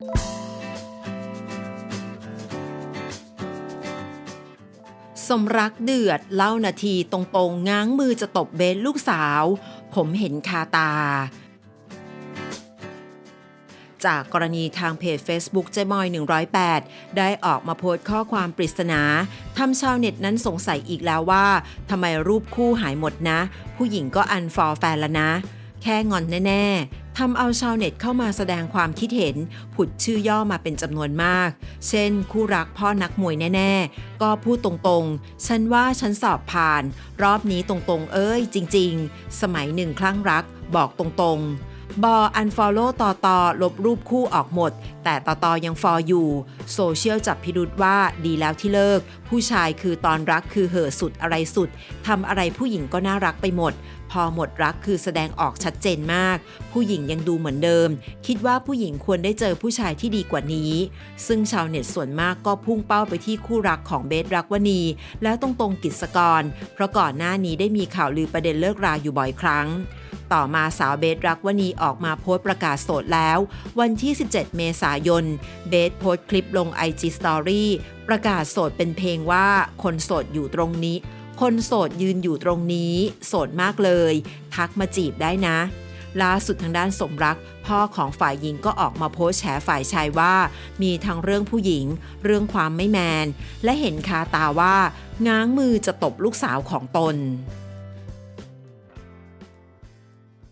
สมรักเดือดเล่านาทีตรงๆ ง้างมือจะตบเบสลูกสาว ผมเห็นคาตา จากกรณีทางเพจ Facebook เจมอย 108 ได้ออกมาโพสต์ข้อความปริศนาทำชาวเน็ตนั้นสงสัยอีกแล้วว่าทำไมรูปคู่หายหมดนะ ผู้หญิงก็อันฟอลแฟนแล้วนะ แค่งอนแน่ ๆ ทำเอาชาวเน็ตเข้ามาแสดงความคิดเห็น ผุดชื่อย่อมาเป็นจำนวนมาก เช่น คู่รักพ่อนักมวยแน่ ๆ ก็พูดตรงๆ ฉันว่าฉันสอบผ่าน รอบนี้ตรงๆ เอ้ย จริง ๆ สมัยหนึ่งคลั่งรัก บอกตรงๆ บออันฟอลโล่ต่อต่อลบรูปคู่ออกหมด แต่ต่อต่อยังฟอลอยู่ โซเชียลจับพิรุษว่าดีแล้วที่เลิก ผู้ชายคือตอนรักคือเห่อสุดอะไรสุดทำอะไรผู้หญิงก็น่ารักไปหมด พอหมดรักคือแสดงออกชัดเจนมาก ผู้หญิงยังดูเหมือนเดิม คิดว่าผู้หญิงควรได้เจอผู้ชายที่ดีกว่านี้ ซึ่งชาวเน็ตส่วนมากก็พุ่งเป้าไปที่คู่รักของเบสรักวณีแล้วตรงกิจสกร เพราะก่อนหน้านี้ได้มีข่าวลือประเด็นเลิกราอยู่บ่อยครั้ง ต่อมาสาวเบสรักวณีออกมาโพสต์ประกาศโสดแล้ว วันที่ 17 เมษายน เบสโพสต์คลิปลง IG Story ประกาศโสดเป็นเพลงว่าคนโสดอยู่ตรงนี้ คนโสดยืนอยู่ตรงนี้ โสดมากเลย ทักมาจีบได้นะล่าสุดทางด้านสมรัก พ่อของฝ่ายหญิงก็ออกมาโพสแฉฝ่ายชายว่า มีทั้งเรื่องผู้หญิง เรื่องความไม่แมน และเห็นคาตาว่า ง้างมือจะตบลูกสาวของตน